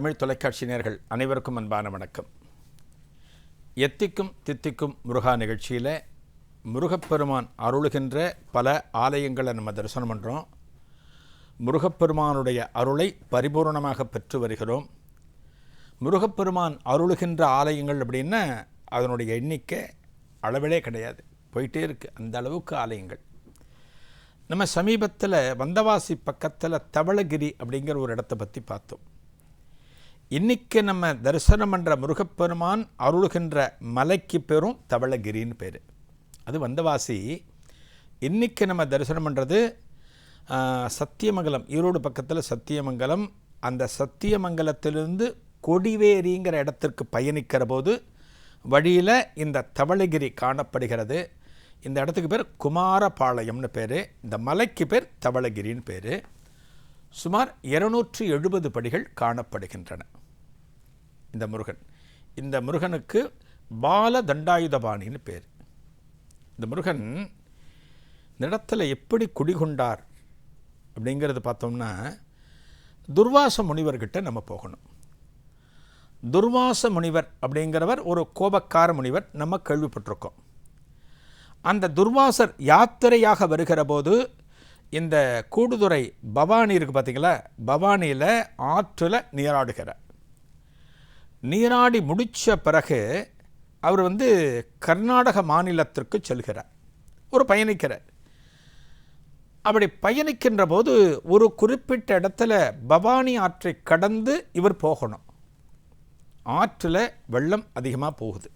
தமிழ் தொலைக்காட்சி நேர்கள் அனைவருக்கும் அன்பான வணக்கம். எத்திக்கும் தித்திக்கும் முருகா நிகழ்ச்சியில் முருகப்பெருமான் அருளுகின்ற பல ஆலயங்களை நம்ம தரிசனம் பண்ணுறோம் முருகப்பெருமானுடைய அருளை பரிபூர்ணமாக பெற்று வருகிறோம். முருகப்பெருமான் அருளுகின்ற ஆலயங்கள் அப்படின்னா அதனுடைய எண்ணிக்கை அளவிலே கிடையாது. போயிட்டே இருக்குது அந்த அளவுக்கு ஆலயங்கள். நம்ம சமீபத்தில் வந்தவாசி பக்கத்தில் தவளகிரி அப்படிங்கிற ஒரு இடத்த பற்றி பார்த்தோம். இன்றைக்கி நம்ம தரிசனம் பண்ணுற முருகப்பெருமான் அருள்கின்ற மலைக்கு பேரும் தவளகிரின்னு பேர். அது வந்தவாசி இன்றைக்கி நம்ம தரிசனம் பண்ணுறது சத்தியமங்கலம் ஈரோடு பக்கத்தில் சத்தியமங்கலம். அந்த சத்தியமங்கலத்திலிருந்து கொடிவேரிங்கிற இடத்திற்கு பயணிக்கிற போது வழியில் இந்த தவளகிரி காணப்படுகிறது. இந்த இடத்துக்கு பேர் குமாரபாளையம்னு பேர். இந்த மலைக்கு பேர் தவளகிரின்னு பேர். சுமார் இருநூற்றி எழுபது படிகள் காணப்படுகின்றன. இந்த முருகன். இந்த முருகனுக்கு பால தண்டாயுதபாணின்னு பேர். இந்த முருகன் நிலத்தில் எப்படி குடிகொண்டார் அப்படிங்கிறது பார்த்தோம்னா துர்வாச முனிவர்கிட்ட நம்ம போகணும். துர்வாச முனிவர் அப்படிங்கிறவர் ஒரு கோபக்கார முனிவர் நம்ம கேள்விப்பட்டிருக்கோம். அந்த துர்வாசர் யாத்திரையாக வருகிற போது இந்த கூடுதுறை பவானி இருக்குது பார்த்தீங்களா பவானியில் ஆற்றில் நீராடுகிறார். நீராடி முடித்த பிறகு அவர் வந்து கர்நாடக மாநிலத்திற்கு செல்கிறார். ஒரு பயணிக்கிறார். அப்படி பயணிக்கின்ற போது ஒரு குறிப்பிட்ட இடத்துல பவானி ஆற்றை கடந்து இவர் போகணும். ஆற்றில் வெள்ளம் அதிகமாக போகுது.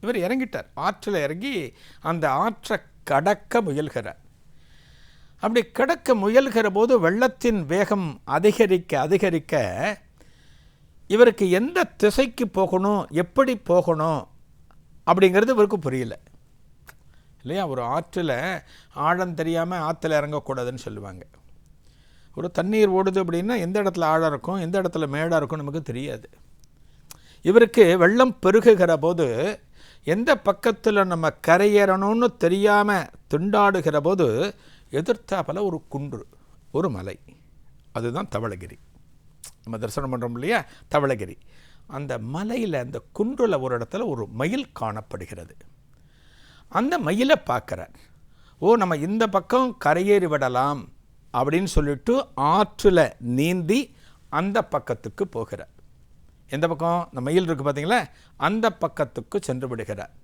இவர் இறங்கிட்டார். ஆற்றில் இறங்கி அந்த ஆற்றை கடக்க முயல்கிறார். அப்படி கடக்க முயல்கிற போது வெள்ளத்தின் வேகம் அதிகரிக்க அதிகரிக்க இவருக்கு எந்த திசைக்கு போகணும் எப்படி போகணும் அப்படிங்கிறது இவருக்கு புரியல. இல்லையா? ஒரு ஆற்றில் ஆழம் தெரியாமல் ஆற்றுல இறங்கக்கூடாதுன்னு சொல்லுவாங்க. ஒரு தண்ணீர் ஓடுது அப்படின்னா எந்த இடத்துல ஆழம் இருக்கும் எந்த இடத்துல மேடாக இருக்கும் நமக்கு தெரியாது. இவருக்கு வெள்ளம் பெருகுகிற போது எந்த பக்கத்தில் நம்ம கரையேறணும்னு தெரியாமல் திண்டாடுகிற போது எதிர்த்தாப்பில் ஒரு குன்று ஒரு மலை. அதுதான் தவளகிரி. நம்ம தரிசனம் பண்ணுறோம் இல்லையா? தவளகிரி. அந்த மலையில் அந்த குன்றில் ஒரு இடத்துல ஒரு மயில் காணப்படுகிறது. அந்த மயிலை பார்க்குறார். ஓ நம்ம இந்த பக்கம் கரையேறி விடலாம் அப்படின்னு சொல்லிட்டு ஆற்றில் நீந்தி அந்த பக்கத்துக்கு போகிறார். எந்த பக்கம்? இந்த மயில் இருக்குது பார்த்தீங்களா? அந்த பக்கத்துக்கு சென்று விடுகிறார்.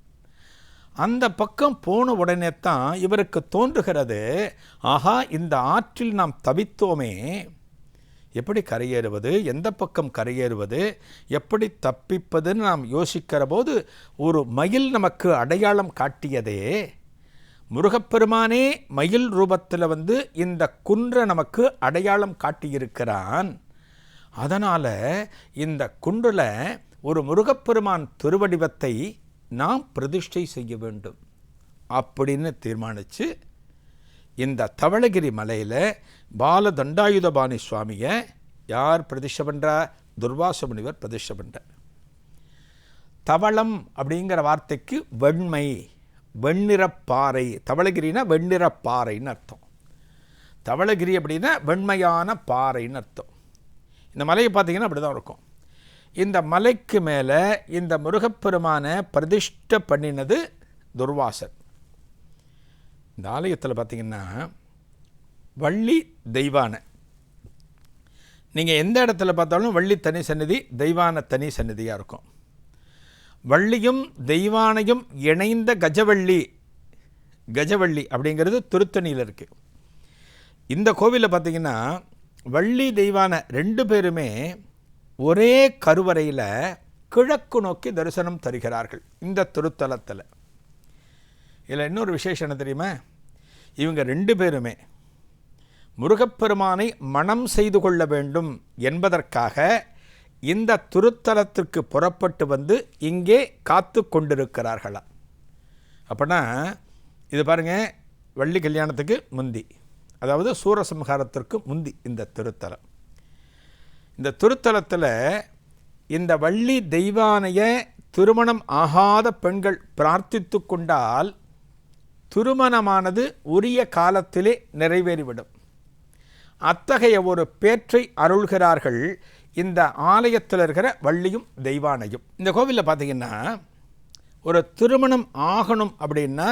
அந்த பக்கம் போன உடனே தான் இவருக்கு தோன்றுகிறது ஆஹா இந்த ஆற்றில் நாம் தவித்தோமே எப்படி கரையேறுவது எந்த பக்கம் கரையேறுவது எப்படி தப்பிப்பதுன்னு நாம் யோசிக்கிற போது ஒரு மயில் நமக்கு அடையாளம் காட்டியதே முருகப்பெருமானே மயில் ரூபத்தில் வந்து இந்த குன்றை நமக்கு அடையாளம் காட்டியிருக்கிறான். அதனால் இந்த குன்றில் ஒரு முருகப்பெருமான் திருவடிவத்தை நாம் பிரதிஷ்டை செய்ய வேண்டும். அப்படின்னு தீர்மானித்து இந்த தவளகிரி மலையில் பால தண்டாயுதபாணி சுவாமியை யார் பிரதிஷ்டை பண்ணுறா துர்வாச முனிவர் பிரதிஷ்டை பண்ணுறார் தவளம் அப்படிங்கிற வார்த்தைக்கு வெண்மை வெண்ணிறப்பாறை தவளகிரினா வெண்ணிறப்பாறைன்னு அர்த்தம். தவளகிரி அப்படின்னா வெண்மையான பாறைன்னு அர்த்தம். இந்த மலையை பார்த்திங்கன்னா அப்படி தான் இருக்கும். இந்த மலைக்கு மேலே இந்த முருகப்பெருமானை பிரதிஷ்டை பண்ணினது துர்வாசர். இந்த ஆலயத்தில் பார்த்திங்கன்னா வள்ளி தெய்வானை. நீங்கள் எந்த இடத்துல பார்த்தாலும் வள்ளி தனி சந்நிதி தெய்வான தனி சந்நிதியாக இருக்கும். வள்ளியும் தெய்வானையும் இணைந்த கஜவள்ளி கஜவள்ளி அப்படிங்கிறது திருத்தணியில் இருக்குது இந்த கோவிலில் பார்த்திங்கன்னா வள்ளி தெய்வான ரெண்டு பேருமே ஒரே கருவறையில் கிழக்கு நோக்கி தரிசனம் தருகிறார்கள் இந்த திருத்தலத்தில். இதில் இன்னொரு விசேஷம் என்ன தெரியுமா? இவங்க ரெண்டு பேருமே முருகப்பெருமானை மனம் செய்து கொள்ள வேண்டும் என்பதற்காக இந்த திருத்தலத்திற்கு புறப்பட்டு வந்து இங்கே காத்து கொண்டிருக்கிறார்களா. அப்படின்னா இது பாருங்கள் வள்ளி கல்யாணத்துக்கு முந்தி அதாவது சூரசம்ஹாரத்திற்கு முந்தி இந்த திருத்தலம். இந்த திருத்தலத்தில் இந்த வள்ளி தெய்வானைய திருமணம் ஆகாத பெண்கள் பிரார்த்தித்து கொண்டால் திருமணமானது உரிய காலத்திலே நிறைவேறிவிடும். அத்தகைய ஒரு பேற்றை அருள்கிறார்கள் இந்த ஆலயத்தில் இருக்கிற வள்ளியும் தெய்வானையும். இந்த கோவிலில் பார்த்தீங்கன்னா ஒரு திருமணம் ஆகணும் அப்படின்னா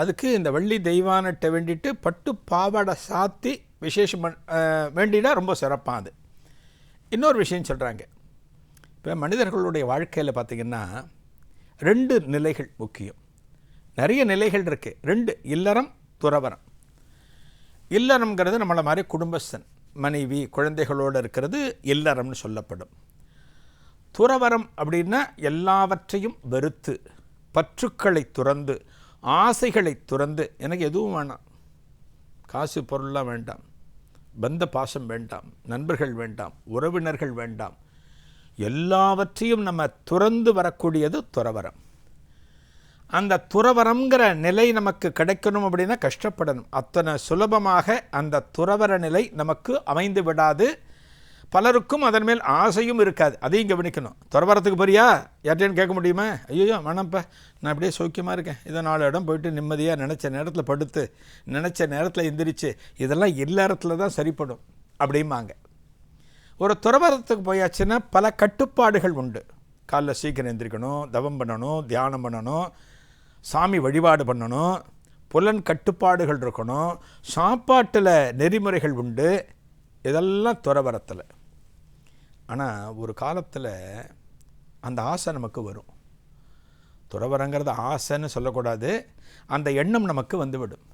அதுக்கு இந்த வள்ளி தெய்வானட்டை வேண்டிட்டு பட்டு பாவாடை சாத்தி விசேஷம் வேண்டினா ரொம்ப சிறப்பாக அது. இன்னொரு விஷயம் சொல்கிறாங்க இப்போ மனிதர்களுடைய வாழ்க்கையில் பார்த்திங்கன்னா ரெண்டு நிலைகள் முக்கியம். நிறைய நிலைகள் இருக்குது ரெண்டு இல்லறம் துறவரம் இல்லறம்ங்கிறது நம்மளை மாதிரி குடும்பஸ்தன் மனைவி குழந்தைகளோடு இருக்கிறது இல்லறம்னு சொல்லப்படும். துறவரம் அப்படின்னா எல்லாவற்றையும் வெறுத்து பற்றுக்களை துறந்து ஆசைகளை துறந்து எனக்கு எதுவும் வேணாம். காசு பொருள்லாம் வேண்டாம். பந்த பாசம் வேண்டாம். நண்பர்கள் வேண்டாம். உறவினர்கள் வேண்டாம். எல்லாவற்றையும் நம்ம துறந்து வரக்கூடியது துறவரம் அந்த துறவரங்கிற நிலை நமக்கு கிடைக்கணும் அப்படின்னா கஷ்டப்படணும். அத்தனை சுலபமாக அந்த துறவர நிலை நமக்கு அமைந்து விடாது. பலருக்கும் அதன் மேல் ஆசையும் இருக்காது. அதையும் கவனிக்கணும். துறவரத்துக்கு போறியா? யார்ட்டேன்னு கேட்க முடியுமா? ஐயோ வேணாம்ப்பா. நான் அப்படியே சௌக்கியமாக இருக்கேன். இதை நாலு இடம் போயிட்டு நிம்மதியாக நினச்ச நேரத்தில் படுத்து நினச்ச நேரத்தில் எந்திரிச்சு இதெல்லாம் இல்லறத்தில் தான் சரிப்படும் அப்படிம்பாங்க. ஒரு துறவரத்துக்கு போயாச்சுன்னா பல கட்டுப்பாடுகள் உண்டு. காலைல சீக்கிரம் எந்திரிக்கணும் தவம் பண்ணணும் தியானம் பண்ணணும் சாமி வழிபாடு பண்ணணும் புலன் கட்டுப்பாடுகள் இருக்கணும் சாப்பாட்டில் நெறிமுறைகள் உண்டு இதெல்லாம் துறவரத்தில் ஆனால் ஒரு காலத்தில் அந்த ஆசை நமக்கு வரும். துறவரங்கிறது ஆசைன்னு சொல்லக்கூடாது அந்த எண்ணம் நமக்கு வந்துவிடும்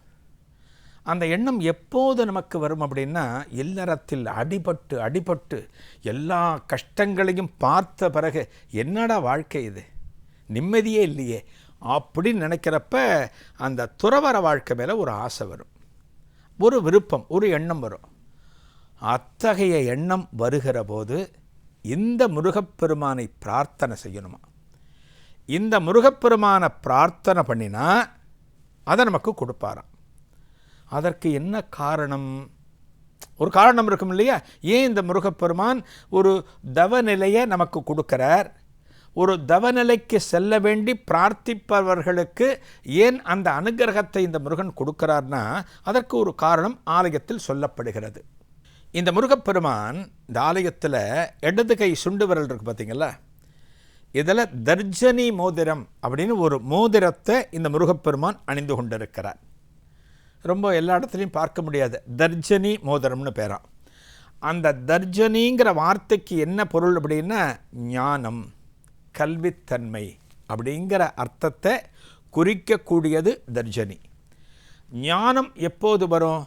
அந்த எண்ணம் எப்போது நமக்கு வரும் அப்படின்னா இல்லறத்தில் அடிபட்டு அடிபட்டு எல்லா கஷ்டங்களையும் பார்த்த பிறகு என்னடா வாழ்க்கை இது? நிம்மதியே இல்லையே. அப்படின்னு நினைக்கிறப்ப அந்த துறவர வாழ்க்கை மேலே ஒரு ஆசை வரும். ஒரு விருப்பம் ஒரு எண்ணம் வரும். அத்தகைய எண்ணம் வருகிற போது இந்த முருகப்பெருமானை பிரார்த்தனை செய்யணுமா? இந்த முருகப்பெருமானை பிரார்த்தனை பண்ணினா அதை நமக்கு கொடுப்பாராம். அதற்கு என்ன காரணம்? ஒரு காரணம் இருக்கும் இல்லையா? ஏன் இந்த முருகப்பெருமான் ஒரு தவநிலையை நமக்கு கொடுக்கிறார்? ஒரு தவநிலைக்கு செல்ல வேண்டி பிரார்த்திப்பவர்களுக்கு ஏன் அந்த அனுகிரகத்தை இந்த முருகன் கொடுக்கிறார்னா அதற்கு ஒரு காரணம் ஆலயத்தில் சொல்லப்படுகிறது. இந்த முருகப்பெருமான் இந்த ஆலயத்தில் இடது கை சுண்டு விரல் இருக்குது பார்த்தீங்களா இதில் தர்ஜனி மோதிரம் அப்படின்னு ஒரு மோதிரத்தை இந்த முருகப்பெருமான் அணிந்து கொண்டிருக்கிறார். ரொம்ப எல்லா இடத்துலையும் பார்க்க முடியாது. தர்ஜனி மோதிரம்னு பேராம். அந்த தர்ஜனிங்கிற வார்த்தைக்கு என்ன பொருள் அப்படின்னா ஞானம். கல்வித்தன்மை அப்படிங்கிற அர்த்தத்தை குறிக்கக்கூடியது தர்ஜனி. ஞானம் எப்போது வரும்?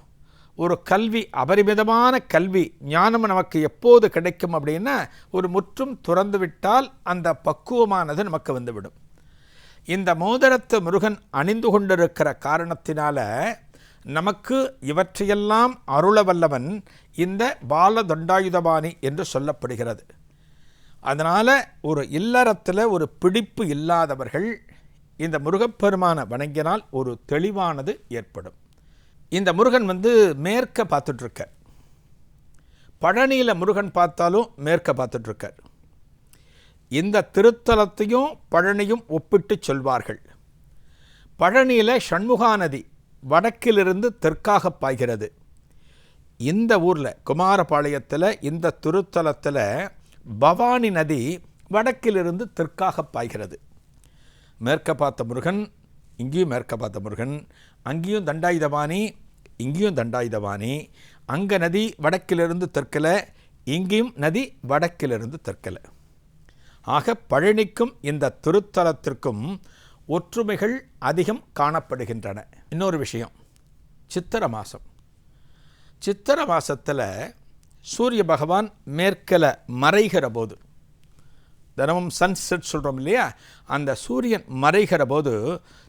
ஒரு கல்வி அபரிமிதமான கல்வி ஞானம் நமக்கு எப்போது கிடைக்கும் அப்படின்னா ஒரு முற்றும் துறந்து விட்டால் அந்த பக்குவமானது நமக்கு வந்துவிடும். இந்த மோதிரத்து முருகன் அணிந்து கொண்டிருக்கிற காரணத்தினால நமக்கு இவற்றையெல்லாம் அருள வல்லவன் இந்த பாலதண்டாயுதபாணி என்று சொல்லப்படுகிறது. அதனால் ஒரு இல்லறத்தில் ஒரு பிடிப்பு இல்லாதவர்கள் இந்த முருகப்பெருமானை வணங்கினால் ஒரு தெளிவானது ஏற்படும். இந்த முருகன் வந்து மேற்க பார்த்துட்ருக்கார். பழனியில் முருகன் பார்த்தாலும் மேற்க பார்த்துட்ருக்கார். இந்த திருத்தலத்தையும் பழனியும் ஒப்பிட்டு சொல்வார்கள். பழனியில் சண்முகா நதி வடக்கிலிருந்து தெற்காக பாய்கிறது. இந்த ஊரில் குமாரபாளையத்தில் இந்த திருத்தலத்தில் பவானி நதி வடக்கிலிருந்து தெற்காக பாய்கிறது. மேற்க பார்த்த முருகன் இங்கேயும் மேற்க பார்த்த முருகன் அங்கேயும் தண்டாயுதபாணி இங்கேயும் தண்டாயுதபாணி அங்கே நதி வடக்கிலிருந்து தெற்கில் இங்கேயும் நதி வடக்கிலிருந்து தெற்கில். ஆக பழனிக்கும் இந்த திருத்தலத்திற்கும் ஒற்றுமைகள் அதிகம் காணப்படுகின்றன. இன்னொரு விஷயம் சித்திர மாதம் சித்திர மாதத்தில் சூரிய பகவான் மேற்கில் மறைகிற போது தினமும் சன்செட் சொல்கிறோம் இல்லையா? அந்த சூரியன் மறைகிற போது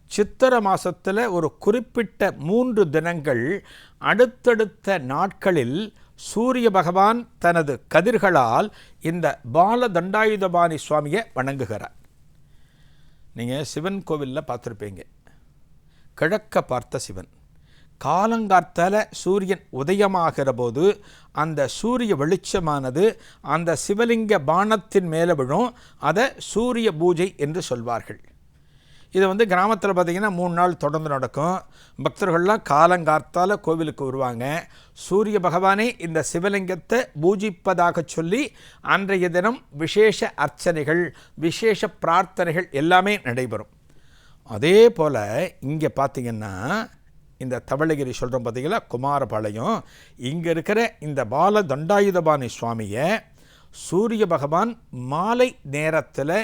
சித்திர மாதத்தில் ஒரு குறிப்பிட்ட மூன்று தினங்கள் அடுத்தடுத்த நாட்களில் சூரிய பகவான் தனது கதிர்களால் இந்த பால தண்டாயுதபாணி சுவாமியை வணங்குகிறார். நீங்கள் சிவன் கோவிலில் பார்த்துருப்பீங்க. கிழக்க பார்த்த சிவன். காலங்கார்த்தால சூரியன் உதயமாகிற போது அந்த சூரிய வெளிச்சமானது அந்த சிவலிங்க பானத்தின் மேலே விழும். அதை சூரிய பூஜை என்று சொல்வார்கள். இது வந்து கிராமத்தில் பார்த்திங்கன்னா மூணு நாள் தொடர்ந்து நடக்கும். பக்தர்கள்லாம் காலங்கார்த்தால கோவிலுக்கு வருவாங்க. சூரிய பகவானே இந்த சிவலிங்கத்தை பூஜிப்பதாக சொல்லி அன்றைய தினம் விசேஷ அர்ச்சனைகள் விசேஷ பிரார்த்தனைகள் எல்லாமே நடைபெறும். அதே போல் இங்கே பார்த்திங்கன்னா இந்த தவளகிரி சொல்கிறோம் பார்த்தீங்களா குமாரபாளையம். இங்கே இருக்கிற இந்த பால தண்டாயுதபாணி சுவாமியை சூரிய பகவான் மாலை நேரத்தில்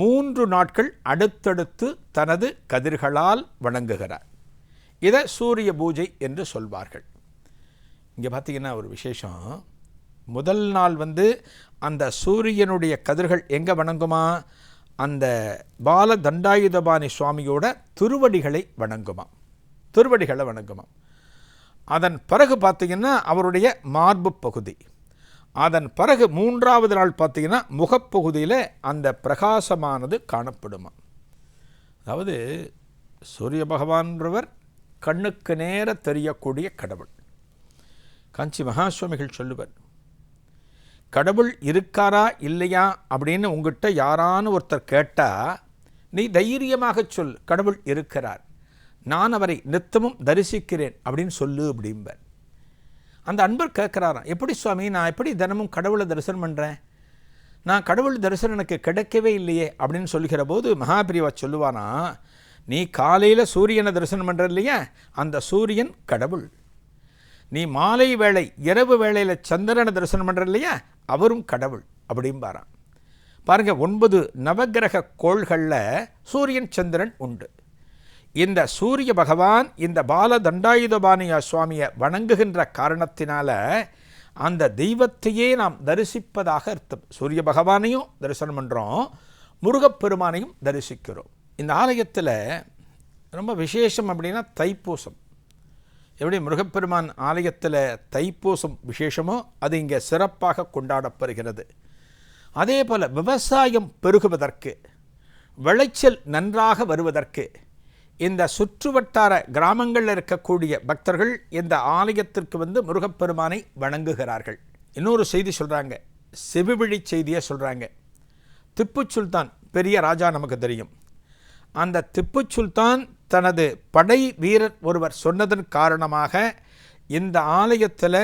மூன்று நாட்கள் அடுத்தடுத்து தனது கதிர்களால் வணங்குகிறார். இதை சூரிய பூஜை என்று சொல்வார்கள். இங்கே பார்த்தீங்கன்னா ஒரு விசேஷம். முதல் நாள் வந்து அந்த சூரியனுடைய கதிர்கள் எங்கே வணங்குமா? அந்த பால தண்டாயுதபாணி சுவாமியோட திருவடிகளை வணங்குமா? திருவடிகளை வணங்குமா அதன் பிறகு பார்த்தீங்கன்னா அவருடைய மார்பு பகுதி. அதன் பிறகு மூன்றாவது நாள் பார்த்தீங்கன்னா முகப்பகுதியில் அந்த பிரகாசமானது காணப்படுமா அதாவது சூரிய பகவான்றவர் கண்ணுக்கு நேர தெரியக்கூடிய கடவுள். காஞ்சி மகாசுவாமிகள் சொல்லுவர் கடவுள் இருக்காரா இல்லையா? அப்படின்னு உங்ககிட்ட யாரான ஒருத்தர் கேட்டால் நீ தைரியமாக சொல் கடவுள் இருக்கிறார். நான் அவரை நித்தமும் தரிசிக்கிறேன் அப்படின்னு சொல்லு அப்படிம்பர். அந்த அன்பர் கேட்குறாராம் எப்படி சுவாமி நான் எப்படி தினமும் கடவுளை தரிசனம் பண்ணுறேன் நான் கடவுள் தரிசனம் எனக்கு கிடைக்கவே இல்லையே அப்படின்னு சொல்லுகிற போது மகாபிரிவா சொல்லுவானா நீ காலையில் சூரியனை தரிசனம் பண்ணுற இல்லையா? அந்த சூரியன் கடவுள். நீ மாலை வேளை இரவு வேளையில் சந்திரனை தரிசனம் பண்ணுற இல்லையா? அவரும் கடவுள் அப்படிம்பாராம். பாருங்கள் ஒன்பது நவகிரக கோள்களில் சூரியன் சந்திரன் உண்டு. இந்த சூரிய பகவான் இந்த பால தண்டாயுதபாணிய சுவாமியை வணங்குகின்ற காரணத்தினால அந்த தெய்வத்தையே நாம் தரிசிப்பதாக அர்த்தம். சூரிய பகவானையும் தரிசனம் பண்ணுறோம் முருகப்பெருமானையும் தரிசிக்கிறோம். இந்த ஆலயத்தில் ரொம்ப விசேஷம் அப்படின்னா தைப்பூசம். எப்படி முருகப்பெருமான் ஆலயத்தில் தைப்பூசம் விசேஷமோ அது இங்கே சிறப்பாக கொண்டாடப்படுகிறது. அதே போல் விவசாயம் பெருகுவதற்கு விளைச்சல் நன்றாக வருவதற்கு இந்த சுற்றுவட்டார கிராமங்களில் இருக்கக்கூடிய பக்தர்கள் இந்த ஆலயத்திற்கு வந்து முருகப்பெருமானை வணங்குகிறார்கள். இன்னொரு செய்தி சொல்கிறாங்க செவிவிழி செய்தியை சொல்கிறாங்க திப்பு சுல்தான் பெரிய ராஜா நமக்கு தெரியும். அந்த திப்பு சுல்தான் தனது படை வீரர் ஒருவர் சொன்னதன் காரணமாக இந்த ஆலயத்தில்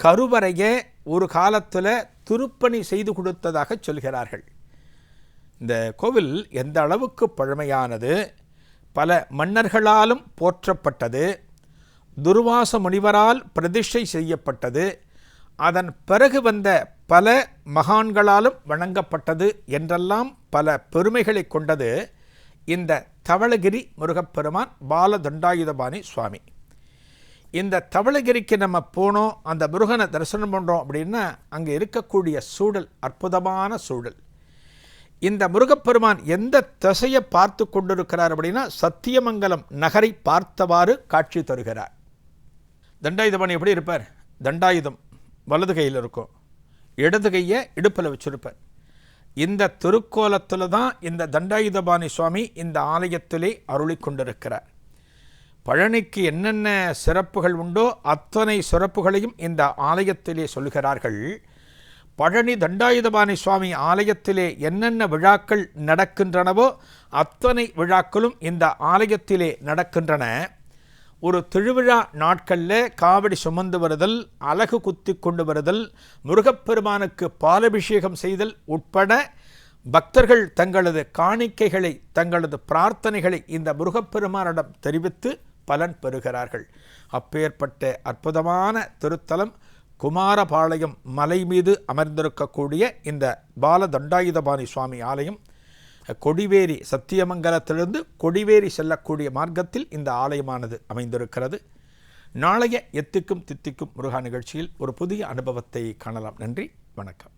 கருவறையை ஒரு காலத்தில் திருப்பணி செய்து கொடுத்ததாக சொல்கிறார்கள். இந்த கோவில் எந்த அளவுக்கு பழமையானது பல மன்னர்களாலும் போற்றப்பட்டது துர்வாச முனிவரால் பிரதிஷ்டை செய்யப்பட்டது அதன் பிறகு வந்த பல மகான்களாலும் வணங்கப்பட்டது என்றெல்லாம் பல பெருமைகளை கொண்டது இந்த தவளகிரி முருகப்பெருமான் பாலதண்டாயுதபாணி சுவாமி. இந்த தவளகிரிக்கு நம்ம போனோம் அந்த முருகனை தரிசனம் பண்ணுறோம் அப்படின்னா அங்கே இருக்கக்கூடிய சூழல் அற்புதமான சூழல். இந்த முருகப்பெருமான் எந்த திசையை பார்த்து கொண்டிருக்கிறார் அப்படின்னா சத்தியமங்கலம் நகரை பார்த்தவாறு காட்சி தருகிறார். தண்டாயுதபாணி எப்படி இருப்பார்? தண்டாயுதம் வலது கையில் இருக்கும். இடது கையை இடுப்பில் வச்சிருப்பார். இந்த திருக்கோலத்தில் தான் இந்த தண்டாயுதபாணி சுவாமி இந்த ஆலயத்திலே அருளி கொண்டிருக்கிறார். பழனிக்கு என்னென்ன சிறப்புகள் உண்டோ அத்தனை சிறப்புகளையும் இந்த ஆலயத்திலே சொல்கிறார்கள் பழனி தண்டாயுதபாணி சுவாமி ஆலயத்திலே என்னென்ன விழாக்கள் நடக்கின்றனவோ அத்தனை விழாக்களும் இந்த ஆலயத்திலே நடக்கின்றன. ஒரு திருவிழா நாட்களில் காவடி சுமந்து வருதல் அலகு குத்தி கொண்டு வருதல் முருகப்பெருமானுக்கு பாலபிஷேகம் செய்தல் உட்பட பக்தர்கள் தங்களது காணிக்கைகளை தங்களது பிரார்த்தனைகளை இந்த முருகப்பெருமானிடம் தெரிவித்து பலன் பெறுகிறார்கள். அப்பேற்பட்ட அற்புதமான திருத்தலம் குமாரபாளையம் மலை மீது அமர்ந்திருக்கக்கூடிய இந்த பால தண்டாயுதபாணி சுவாமி ஆலயம் கொடிவேரி சத்தியமங்கலத்திலிருந்து கொடிவேரி செல்லக்கூடிய மார்க்கத்தில் இந்த ஆலயமானது அமைந்திருக்கிறது. நாளைய எத்திக்கும் தித்திக்கும் முருகா நிகழ்ச்சியில் ஒரு புதிய அனுபவத்தை காணலாம். நன்றி வணக்கம்.